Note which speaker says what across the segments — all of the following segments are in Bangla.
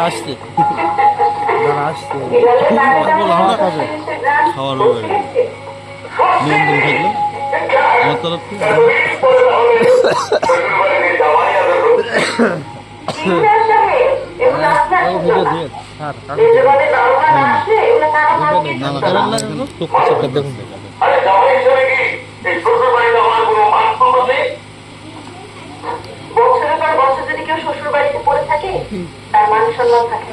Speaker 1: আসছে। আসছে।
Speaker 2: খাওয়ার নিয়ন্ত্রণ থাকলে। আমার তরফ থেকে না না
Speaker 3: কেউ শ্বশুর বাড়িতে পড়ে থাকে তার মান সম্মান থাকে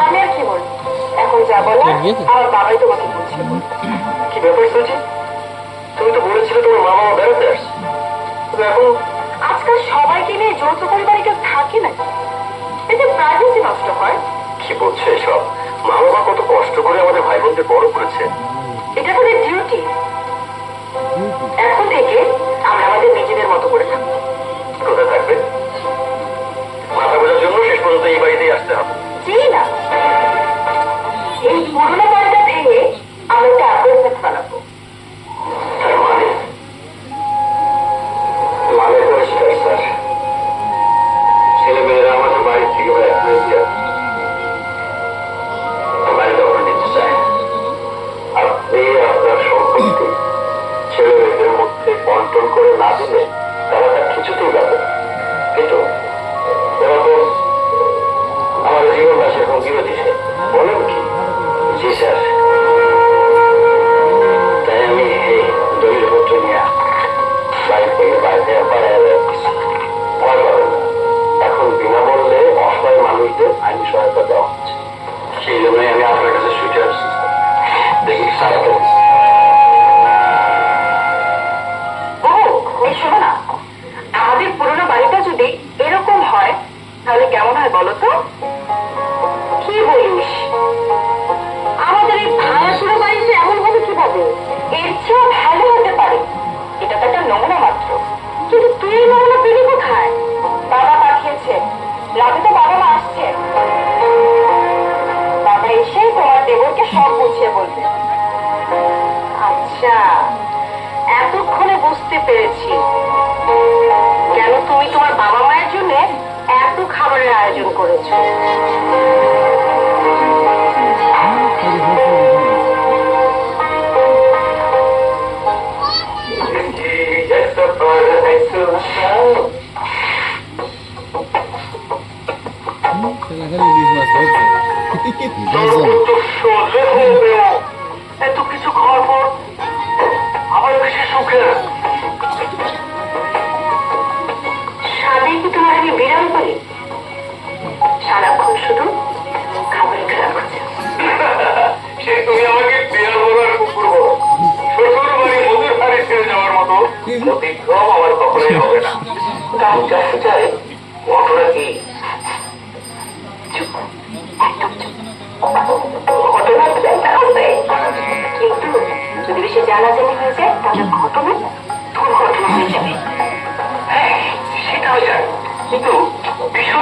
Speaker 3: আমি আর কি বলব? এখন যা
Speaker 1: বলো
Speaker 3: আমার বাবাই তোমাকে বলছে।
Speaker 4: কি ব্যাপার শুনছি তুমি তো বলেছিলে তোমার মামা বেরোতে আসছে। এখন
Speaker 3: এই যৌথ পরিবারে কেউ থাকে নাকি এতে প্রাইভেসি নষ্ট হয়।
Speaker 4: কি বলছে এসব? মা বাবা কত কষ্ট করে আমাদের ভাই বোনদের বড় করেছে।
Speaker 3: এটা তাদের ডিউটি এখন থেকে লিখে বলবে আচ্ছা এতক্ষণে
Speaker 4: বুঝতে পেরেছি। কেন তুমি তোমার বাবা মায়ের জন্য এত খাবারের আয়োজন করেছ? গজল এত কিছু খাওয়ার পর আমার বেশি সুখের সাদে কি তোমার আমি বিরাম করি সারাক্ষণ শুধু খাবার খেলা সে তুমি আমাকে বিড়াল বলো আর কুকুর বলো শ্বশুর বাড়ি মধুর বাড়ি ছেড়ে যাওয়ার মতো অতিক্রম
Speaker 3: আমার কখনোই হবে না গান চাষে চায় ঘটনা কি জ্বালাজালি হয়ে যায় তাহলে ঘটনা দুর্ঘটনা হয়ে যাবে। হ্যাঁ সেটা কিন্তু
Speaker 4: ভীষণ